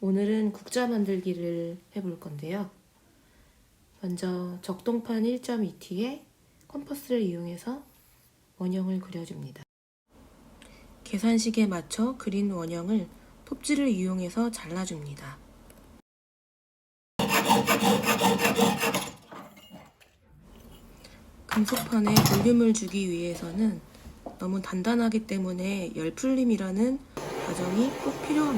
오늘은 국자 만들기를 해볼 건데요. 먼저 적동판 1.2t에 컴퍼스를 이용해서 원형을 그려줍니다. 계산식에 맞춰 그린 원형을 톱질을 이용해서 잘라줍니다. 금속판에 볼륨을 주기 위해서는 너무 단단하기 때문에 열풀림이라는 과정이 꼭 필요합니다.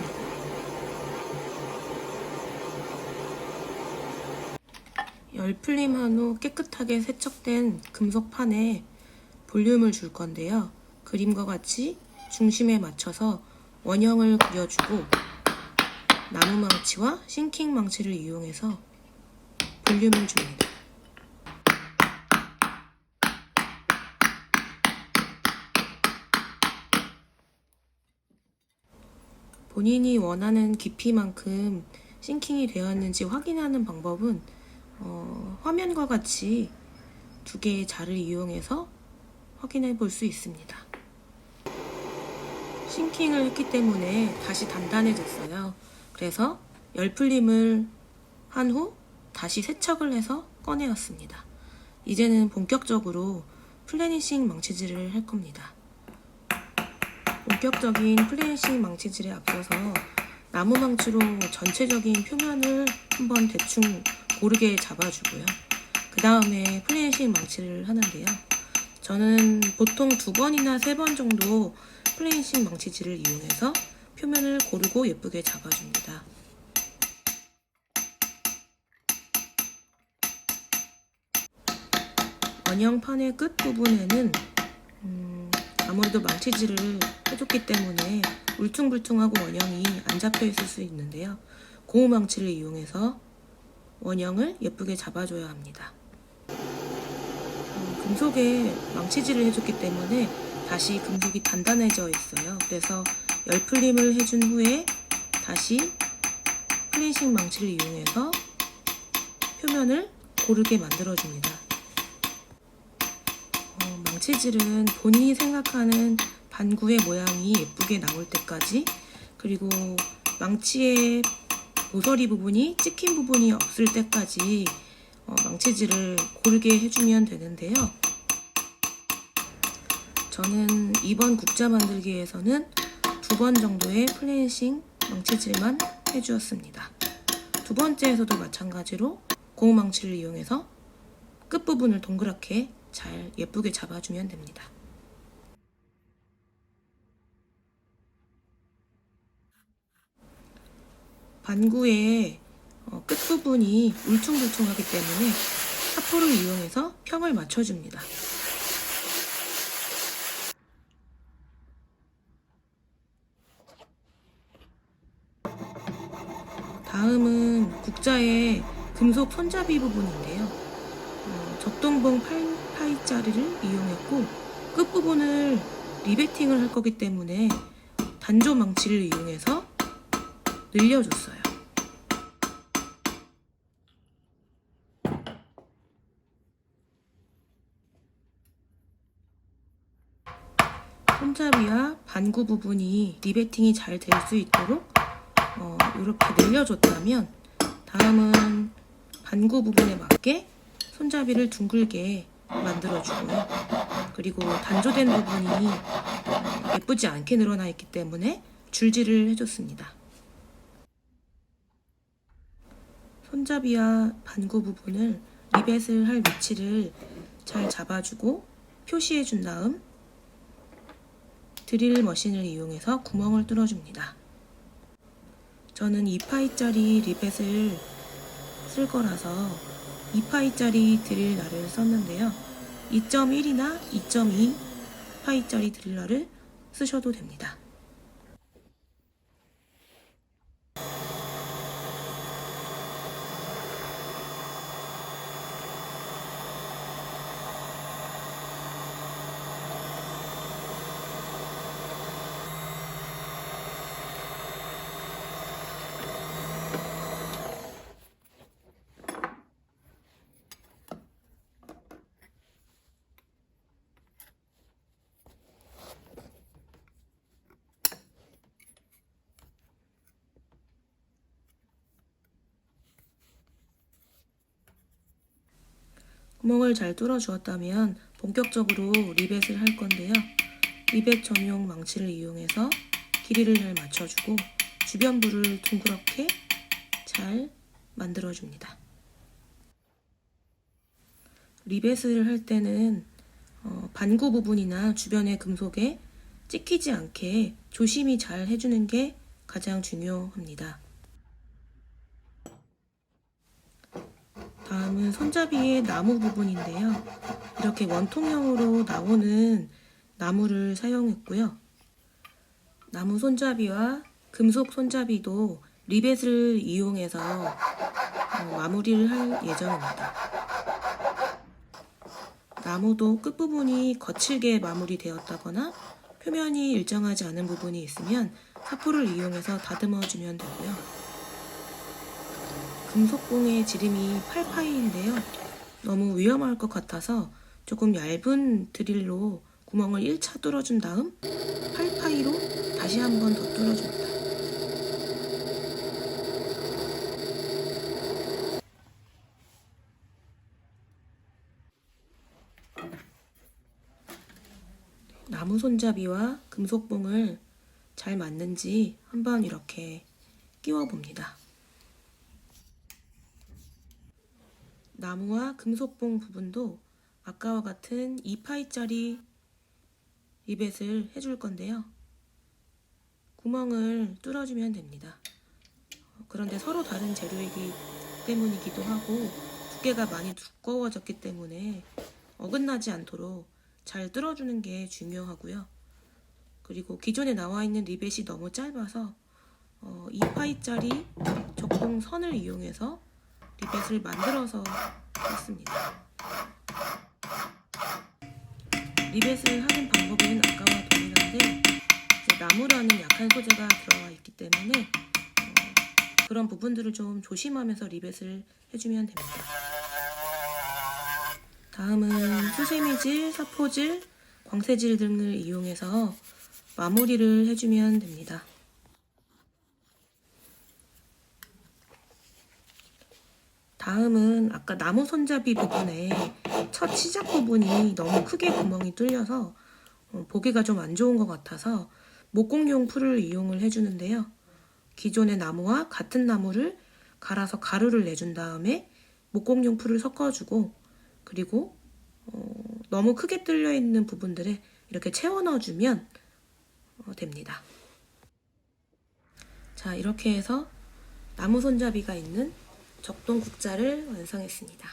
열풀림한 후 깨끗하게 세척된 금속판에 볼륨을 줄 건데요. 그림과 같이 중심에 맞춰서 원형을 그려주고 나무망치와 싱킹 망치를 이용해서 볼륨을 줍니다. 본인이 원하는 깊이만큼 싱킹이 되었는지 확인하는 방법은 어, 화면과 같이 두 개의 자를 이용해서 확인해 볼 수 있습니다. 싱킹을 했기 때문에 다시 단단해졌어요. 그래서 열풀림을 한 후 다시 세척을 해서 꺼내었습니다. 이제는 본격적으로 플래니싱 망치질을 할 겁니다. 본격적인 플래니싱 망치질에 앞서서 나무 망치로 전체적인 표면을 한번 대충 고르게 잡아주고요. 그 다음에 플래니싱 망치를 하는데요. 저는 보통 두 번이나 세 번 정도 플래니싱 망치질을 이용해서 표면을 고르고 예쁘게 잡아줍니다. 원형판의 끝 부분에는 음, 아무래도 망치질을 해줬기 때문에 울퉁불퉁하고 원형이 안 잡혀 있을 수 있는데요. 고무 망치를 이용해서 원형을 예쁘게 잡아줘야 합니다. 음, 금속에 망치질을 해줬기 때문에 다시 금속이 단단해져 있어요. 그래서 열풀림을 해준 후에 다시 플래싱 망치를 이용해서 표면을 고르게 만들어줍니다. 어, 망치질은 본인이 생각하는 반구의 모양이 예쁘게 나올 때까지 그리고 망치의 모서리 부분이 찍힌 부분이 없을 때까지 어, 망치질을 고르게 해주면 되는데요. 저는 이번 국자 만들기에서는 두 번 정도의 플래싱 망치질만 해주었습니다. 두 번째에서도 마찬가지로 고무 망치를 이용해서 끝부분을 동그랗게 잘 예쁘게 잡아주면 됩니다. 반구의 어, 끝부분이 울퉁불퉁하기 때문에 사포를 이용해서 평을 맞춰줍니다. 다음은 국자의 금속 손잡이 부분인데요. 어, 적동봉 8파이짜리를 이용했고 끝부분을 리베팅을 할 거기 때문에 단조 망치를 이용해서 늘려줬어요. 손잡이와 반구 부분이 리베팅이 잘 될 수 있도록 어, 이렇게 늘려줬다면 다음은 반구 부분에 맞게 손잡이를 둥글게 만들어주고요. 그리고 단조된 부분이 예쁘지 않게 늘어나 있기 때문에 줄질을 해줬습니다. 손잡이와 반구 부분을 리벳을 할 위치를 잘 잡아주고 표시해 준 다음 드릴 머신을 이용해서 구멍을 뚫어줍니다. 저는 2파이짜리 리벳을 쓸 거라서 2파이짜리 드릴라를 썼는데요. 2.1이나 2.2 파이짜리 드릴라를 쓰셔도 됩니다. 구멍을 잘 뚫어 주었다면 본격적으로 리벳을 할 건데요. 리벳 전용 망치를 이용해서 길이를 잘 맞춰주고 주변부를 둥그렇게 잘 만들어줍니다. 리벳을 할 때는 어, 반구 부분이나 주변의 금속에 찍히지 않게 조심히 잘 해주는 게 가장 중요합니다. 다음은 손잡이의 나무 부분인데요. 이렇게 원통형으로 나오는 나무를 사용했고요. 나무 손잡이와 금속 손잡이도 리벳을 이용해서 어, 마무리를 할 예정입니다. 나무도 끝부분이 거칠게 마무리되었다거나 표면이 일정하지 않은 부분이 있으면 사포를 이용해서 다듬어 주면 되고요. 금속봉의 지름이 8파이인데요. 너무 위험할 것 같아서 조금 얇은 드릴로 구멍을 1차 뚫어준 다음 8파이로 다시 한 번 더 뚫어줍니다. 나무 손잡이와 금속봉을 잘 맞는지 한번 이렇게 끼워 봅니다. 나무와 금속봉 부분도 아까와 같은 2파이짜리 리벳을 해줄 건데요. 구멍을 뚫어주면 됩니다. 그런데 서로 다른 재료이기 때문이기도 하고 두께가 많이 두꺼워졌기 때문에 어긋나지 않도록 잘 뚫어주는 게 중요하고요. 그리고 기존에 나와 있는 리벳이 너무 짧아서 어, 2파이짜리 적동 선을 이용해서 리벳을 만들어서 했습니다. 리벳을 하는 방법은 아까와 동일한데 나무라는 약한 소재가 들어가 있기 때문에 어, 그런 부분들을 좀 조심하면서 리벳을 해주면 됩니다. 다음은 수세미질, 사포질, 광세질 등을 이용해서 마무리를 해주면 됩니다. 다음은 아까 나무 손잡이 부분에 첫 시작 부분이 너무 크게 구멍이 뚫려서 어, 보기가 좀 안 좋은 것 같아서 목공용 풀을 이용을 해주는데요. 기존의 나무와 같은 나무를 갈아서 가루를 내준 다음에 목공용 풀을 섞어주고 그리고 어, 너무 크게 뚫려 있는 부분들에 이렇게 채워 넣어주면 어, 됩니다. 자 이렇게 해서 나무 손잡이가 있는 적동 국자를 완성했습니다.